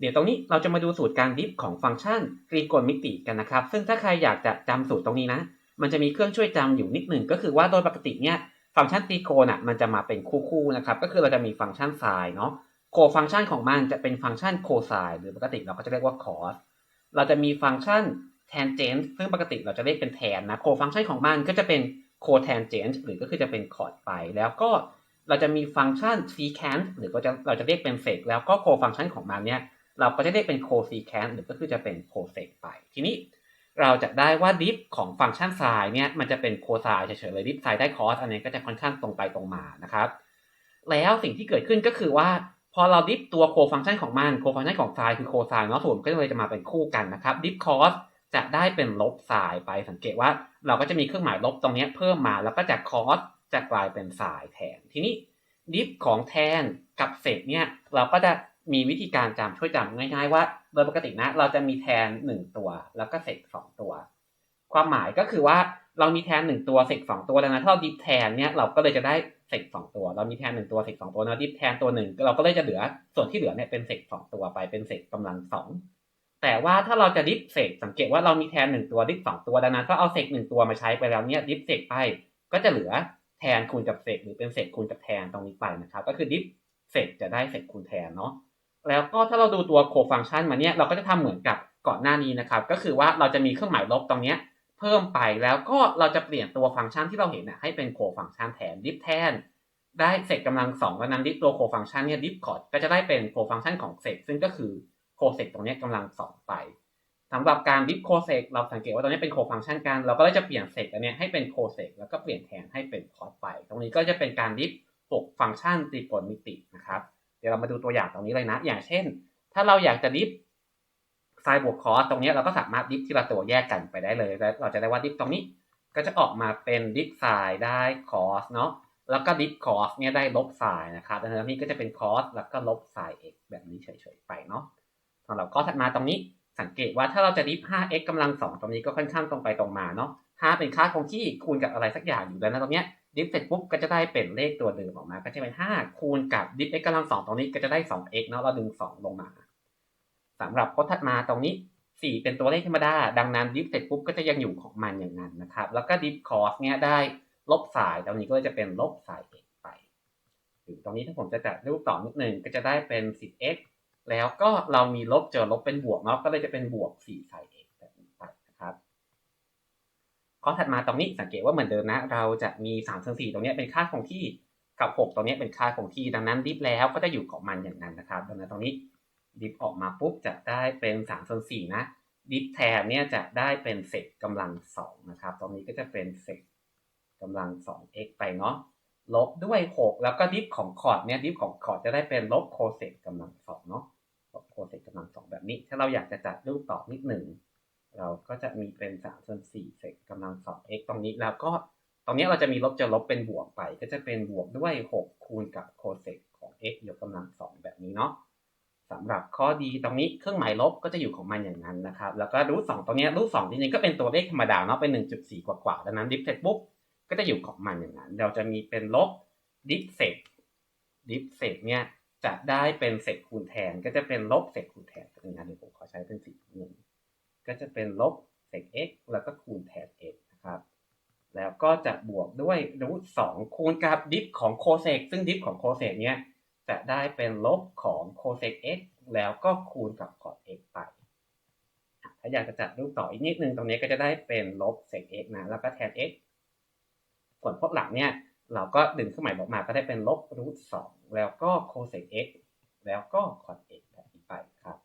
เดี๋ยวตรงนี้เราจะมาดูสูตรการดิฟของฟังก์ชันตรีโกณมิติกันนะครับ ซึ่งถ้าใครอยากจะจำสูตรตรงนี้นะ มันจะมีเครื่องช่วยจำอยู่นิดหนึ่งก็คือว่าโดยปกติเนี่ยฟังก์ชันตรีโกณอะมันจะมาเป็นคู่ๆนะครับ ก็คือเราจะมีฟังก์ชันไซน์เนาะโคฟังก์ชันของมันจะเป็นฟังก์ชันโคไซน์หรือปกติเราก็จะเรียกว่าคอสเราจะมีฟังก์ชัน tangent ซึ่งปกติเราจะเรียกเป็นแทนนะโคฟังก์ชันของมันก็จะเป็น cotangent หรือก็คือจะเป็นคอร์ดไป แล้วก็เราจะมีฟังก์ชัน secant หรือก็จะเราจะเรียกเป็นเซกแล้วก็โคฟังก์ชันของมันเนี่ย เราก็จะเรียกเป็น cosecant หรือก็คือจะเป็น cosec ไป ทีนี้เราจะได้ว่าดิฟของฟังก์ชันไซน์เนี่ยมันจะเป็นโคไซน์เฉยๆเลยดิฟไซน์ได้คอสอันนี้ก็จะค่อนข้างตรงไปตรงมานะครับ แล้วสิ่งที่เกิดขึ้นก็คือว่า พอเราดิฟตัวโคฟังก์ชันของมันโคฟังก์ชันของไซน์คือโคไซน์เนาะส่วนก็เลยจะมาเป็นคู่กันนะครับดิฟคอสจะได้เป็นลบไซน์ไปสังเกตว่าเราก็จะมีเครื่องหมายลบตรงนี้เพิ่มมาแล้วก็จากคอสจะกลายเป็นไซน์แทนทีนี้ดิฟของแทนกับเศษเนี่ยเราก็จะ มีวิธีการจำช่วยจำง่ายๆว่า โดยปกตินะ เราจะมีแทน1ตัว แล้วก็เศษ2ตัว ความหมายก็คือว่าเรามีแทน1ตัวเศษ2ตัวดังนั้นถ้าเราดิฟแทนเนี่ยเราก็เลยจะได้เศษ2ตัว เรามีแทน1ตัวเศษ2ตัวเราดิฟแทนตัวหนึ่งเราก็เลยจะเหลือส่วนที่เหลือเนี่ยเป็นเศษ2ตัวไปเป็นเศษกำลัง2แต่ว่าถ้าเราจะดิฟเศษสังเกตว่าเรามีแทน1ตัวดิฟ2ตัวดังนั้นถ้าเอาเศษ1ตัวมาใช้ไปแล้วเนี่ยดิฟเศษไปก็จะเหลือแทนคูณกับเศษหรือเป็นเศษคูณกับแทนตรงนี้ไปนะครับ ก็คือดิฟเศษจะได้เศษคูณแทนเนาะ แล้วก็ถ้าเราดูตัวโคฟังชันมาเนี่ยเราก็จะทำเหมือนกับก่อนหน้านี้นะครับ ก็คือว่าเราจะมีเครื่องหมายลบตรงนี้เพิ่มไปแล้วก็เราจะเปลี่ยนตัวฟังก์ชันที่เราเห็นนะให้เป็นโคฟังชันแทนดิฟแทน ได้เศษกำลังสองแล้วนั้นดิฟตัวโคฟังชันเนี่ยดิฟคอร์ดก็จะได้เป็นโคฟังชันของเศษซึ่งก็คือโคเศษตรงนี้กำลังสองไปสำหรับการดิฟโคเศษเราสังเกตว่าตรงนี้เป็นโคฟังชันกันเราก็เลยจะเปลี่ยนเศษอันนี้ให้เป็นโคเศษแล้วก็เปลี่ยนแทนให้เป็นคอร์ดไป ตรงนี้ก็จะเป็นการดิฟปกฟังก์ชันตรีโกณมิติ ดี๋ยวเรามาดูตัวอย่างตรงนี้เลยนะ อย่างเช่น ถ้าเราอยากจะดิฟไซน์บวกคอสตรงนี้เราก็สามารถดิฟที่ละตัวแยกกันไปได้เลยแล้วเราจะได้ว่าดิฟตรงนี้ก็จะออกมาเป็นดิฟไซน์ได้คอสเนาะแล้วก็ดิฟคอสเนี่ยได้ลบไซน์นะครับดังนั้นนี่ก็จะเป็นคอสแล้วก็ลบไซน์ x แบบนี้เฉยๆไปเนาะสำหรับข้อถัดมาตรงนี้สังเกตว่าถ้าเราจะดิฟ 5x กำลัง 2 ตรงนี้ก็ค่อนข้างตรงไปตรงมาเนาะ 5 เป็นค่าคงที่คูณกับอะไรสักอย่างอยู่แล้วนะตรงเนี้ย ดิฟเสร็จปุ๊บก็จะได้เป็นเลขตัวเดิมออกมา ก็จะเป็น5คูณกับดิฟ x กำลัง2ตรงนี้ก็จะได้ 2x เนาะเราดึง2ลงมาสำหรับข้อถัดมาตรงนี้4เป็นตัวเลขธรรมดา ดังนั้นดิฟเสร็จปุ๊บก็จะยังอยู่ของมันอย่างนั้นนะครับ แล้วก็ดิฟคอสเนี่ยได้ลบสายตรงนี้ก็จะเป็นลบสาย x ไปหรือตรงนี้ถ้าผมจะจัดรูปต่อนิดหนึ่งก็จะได้เป็น 10x แล้วก็เรามีลบเจอลบเป็นบวกเนาะก็เลยจะเป็นบวก4สาย x แบบนี้ไปนะครับ ข้อถัดมาตรงนี้สังเกตว่าเหมือนเดิมนะ เราจะมี3ส่วน4ตรงนี้เป็นค่าคงที่กับ6ตรงนี้เป็นค่าคงที่ดังนั้นดิฟแล้วก็จะอยู่ของมันอย่างนั้นนะครับ ดังนั้นตรงนี้ดิฟออกมาปุ๊บจะได้เป็น3ส่วน4นะดิฟแทนเนี่ยจะได้เป็นเศษกำลัง2นะครับ ตรงนี้ก็จะเป็นเศษกำลัง 2x ไปเนาะลบด้วย 6 แล้วก็ดิฟของคอร์ดเนี่ยดิฟของคอร์ดจะได้เป็นลบโคเศษกำลัง2เนาะลบโคเศษกำลัง2แบบนี้ ถ้าเราอยากจะจัดรูปต่อนิดหนึ่ง เราก็จะมีเป็น3ส่วน4เศษกำลัง 2x ตรงนี้แล้วก็ตรงนี้เราจะมีลบจะลบเป็นบวกไป ก็จะเป็นบวกด้วย 6 คูณกับโคเศษของ x ยกกำลัง 2 แบบนี้เนาะสำหรับข้อดีตรงนี้เครื่องหมายลบก็จะอยู่ของมันอย่างนั้นนะครับ แล้วก็รูทสองตรงนี้รูทสองจริงๆก็เป็นตัวเลขธรรมดาเนาะเป็น 1.4 กว่าๆดังนั้นดิฟเสร็จปุ๊บก็จะอยู่ของมันอย่างนั้น เราจะมีเป็นลบดิฟเศษดิฟเศษเนี่ยจะได้เป็นเศษคูณแทนก็จะเป็นลบเศษคูณแทนเป็นงาน เป็นลบเศษ x แล้วก็คูณแทน x นะครับแล้วก็จะบวกด้วยรูทสองคูณกับดิฟของโคเซกซึ่งดิฟของโคเซกเนี่ยจะได้เป็นลบของโคเซก x แล้วก็คูณกับคอร์ด x ไป ถ้าอยากจะจัดรูปต่ออีกนิดนึงตรงนี้ก็จะได้เป็นลบเศษ x นะแล้วก็แทน x ผลพบหลังเนี่ยเราก็ดึงเครื่องหมายลบมาก็ได้เป็นลบรูทสองแล้วก็โคเซก x แล้วก็คอร์ด x แบบนี้ไปครับ